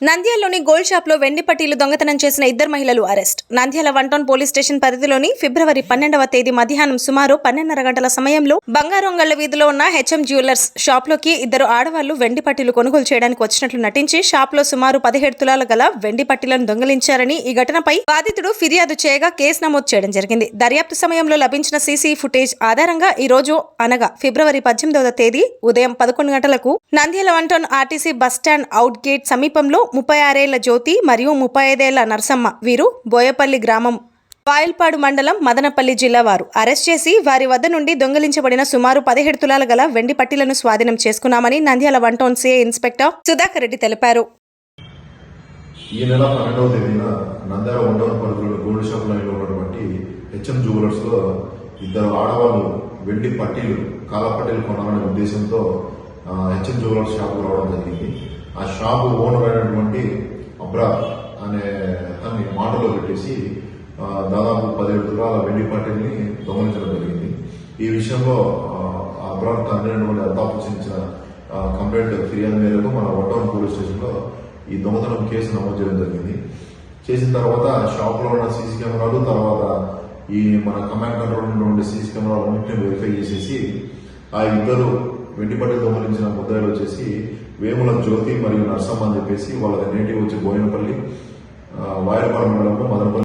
నంద్యాలలోని gold షాప్లో వెండి పట్టీలు దొంగతనం చేసిన ఇద్దరు మహిళలు arrest. Nandyal one town police station పరిధిలోని ఫిబ్రవరి పన్నెండవ తేదీ మధ్యాహ్నం సుమారు పన్నెండున్నర గంటల సమయంలో బంగారంగళ్ళ వీధిలో ఉన్న హెచ్ఎం జ్యువెలర్స్ షాప్లోకి ఇద్దరు ఆడవాళ్ళు వెండి పట్టీలు కొనుగోలు చేయడానికి వచ్చినట్లు నటించి షాప్లో సుమారు పదిహేడు తులాల గల వెండి పట్టీలను దొంగిలించారని ఈ ఘటనపై బాధితుడు ఫిర్యాదు చేయగా కేసు నమోదు చేయడం జరిగింది. దర్యాప్తు సమయంలో లభించిన సీసీ ఫుటేజ్ ఆధారంగా ఈ రోజు అనగా ఫిబ్రవరి పద్దెనిమిదవ తేదీ ఉదయం పదకొండు గంటలకు Nandyal one town RTC bus stand out gate సమీపంలో ముప్పై ఆరేళ్ళ జ్యోతి మరియు ముప్పై ఐదేళ్ళ నరసమ్మ. వీరు బోయపల్లి గ్రామం. వాయల్పాడు మండలం మదనపల్లి జిల్లా వారు. అరెస్ట్ చేసి వారి వద్ద నుండి దొంగిలించబడిన సుమారు పదిహేడు తులాల గల వెండి పట్టీలను స్వాధీనం చేసుకున్నామని Nandyal one town CI inspector Sudhakar Reddy తెలిపారు. ఈ నెల పన్నెండవ తేదీన నంద్యాల వండవర పరిధిలో గోల్డ్ షాప్ లైన్లో ఉన్నటువంటి హెచ్ఎం జ్యువెలర్స్లో ఇద్దరు ఆడవాళ్ళు వెండి పట్టీలు కాల పట్టీలు కొనాలనే ఉద్దేశంతో హెచ్ఎం జ్యువెలర్స్ షాప్ రావడం జరిగింది. ఆ షాప్ ఓనర్ అయినటువంటి అబ్రా అనే అతన్ని మాటలో పెట్టేసి దాదాపు పదిహేడు తులాల వెండి పాటిల్ని దొంగలించడం జరిగింది. ఈ విషయంలో ఆ, అబ్రా తండ్రి అయినటువంటి అల్తాఫ్ ఇచ్చిన కంప్లైంట్ ఫిర్యాదు మేరకు మన వడ్డౌన్ పోలీస్ స్టేషన్లో ఈ దొంగతనం కేసు నమోదు చేయడం జరిగింది. చేసిన తర్వాత షాప్లో ఉన్న సీసీ కెమెరాలు తర్వాత ఈ మన కమాండ్ కంట్రోల్ ఉన్నటువంటి సీసీ కెమెరాలు అన్నింటినీ వెరిఫై చేసేసి ఆ ఇద్దరు వెండిపట్టి దొంగలించిన ముద్దాయిలు వచ్చేసి వేముల జ్యోతి మరియు నర్సమ్మ అని చెప్పేసి వాళ్ళ నేటివ్ వచ్చి బోయినపల్లి ఆ, వాయలపాలెం మండలంలో మదనపల్లి